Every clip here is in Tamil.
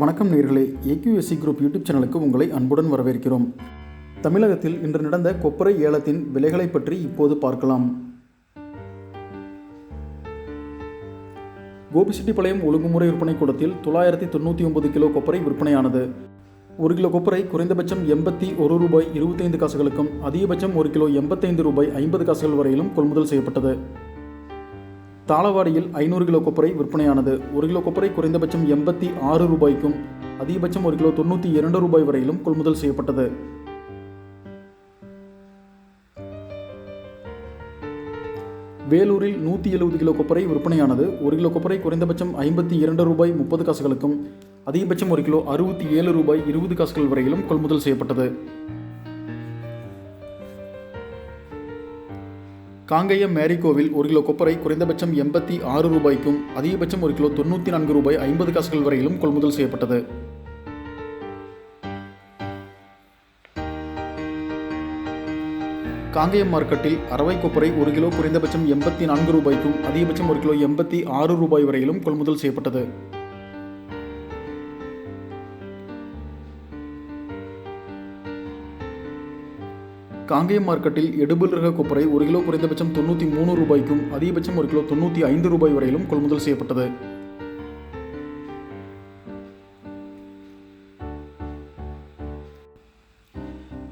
வணக்கம் நேர்களே. ஏக்யூஎஸ்சி குரூப் யூடியூப் சேனலுக்கு உங்களை அன்புடன் வரவேற்கிறோம். தமிழகத்தில் இன்று நடந்த கொப்பரை ஏலத்தின் விலைகளை பற்றி இப்போது பார்க்கலாம். கோபிசெட்டிப்பாளையம் ஒழுங்குமுறை விற்பனை கூடத்தில் தொள்ளாயிரத்தி தொண்ணூற்றி ஒன்பது கிலோ கொப்பரை விற்பனையானது. ஒரு கிலோ கொப்பரை குறைந்தபட்சம் எண்பத்தி ஒரு ரூபாய் இருபத்தைந்து காசுகளுக்கும் அதிகபட்சம் ஒரு கிலோ எண்பத்தைந்து ரூபாய் ஐம்பது காசுகள் வரையிலும் கொள்முதல் செய்யப்பட்டது. தாளவாடியில் ஐநூறு கிலோ கொப்பரை விற்பனையானது. ஒரு கிலோ கொப்பரை குறைந்தபட்சம் எண்பத்தி ஆறு ரூபாய்க்கும் அதிகபட்சம் ஒரு கிலோ தொண்ணூற்றி இரண்டு ரூபாய் வரையிலும் கொள்முதல் செய்யப்பட்டது. வேலூரில் நூற்றி எழுபது கிலோ கொப்பரை விற்பனையானது. ஒரு கிலோ கொப்பரை குறைந்தபட்சம் ஐம்பத்தி இரண்டு ரூபாய் முப்பது காசுகளுக்கும் அதிகபட்சம் ஒரு கிலோ அறுபத்தி ஏழு ரூபாய் இருபது காசுகள் வரையிலும் கொள்முதல் செய்யப்பட்டது. காங்கேயம் மேரிகோவில் ஒரு கிலோ கொப்பரை குறைந்தபட்சம் எண்பத்தி ஆறு ரூபாய்க்கும் அதிகபட்சம் ஒரு கிலோ தொண்ணூற்றி நான்கு ரூபாய் ஐம்பது காசுகள் வரையிலும் கொள்முதல் செய்யப்பட்டது. காங்கேயம் மார்க்கெட்டில் அரவை கொப்பரை ஒரு கிலோ குறைந்தபட்சம் எண்பத்தி நான்கு ரூபாய்க்கும் அதிகபட்சம் ஒரு கிலோ எண்பத்தி ஆறு ரூபாய் வரையிலும் கொள்முதல் செய்யப்பட்டது. காங்கேயம் மார்க்கெட்டில் எடுபில் ரக கொப்பரை ஒரு கிலோ குறைந்தபட்சம் தொண்ணூற்றி மூணு ரூபாய்க்கும் அதிகபட்சம் ஒரு கிலோ தொண்ணூற்றி ஐந்து ரூபாய் வரையிலும் கொள்முதல் செய்யப்பட்டது.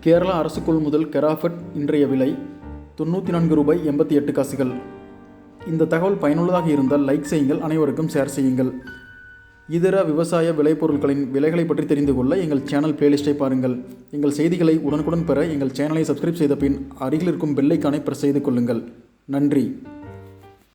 கேரளா அரசு கொள்முதல் கெராஃபட் இன்றைய விலை தொண்ணூற்றி நான்கு ரூபாய் எண்பத்தி எட்டு காசுகள். இந்த தகவல் பயனுள்ளதாக இருந்தால் லைக் செய்யுங்கள் அனைவருக்கும் ஷேர் செய்யுங்கள். இதர விவசாய விளைபொருட்களின் விலைகளை பற்றி தெரிந்து கொள்ள எங்கள் சேனல் பிளேலிஸ்ட்டை பாருங்கள். எங்கள் செய்திகளை உடனுக்குடன் பெற எங்கள் சேனலை சப்ஸ்கிரைப் செய்த பின் அருகில் இருக்கும் பெல்லைக்கானை பிரஸ் செய்து கொள்ளுங்கள். நன்றி.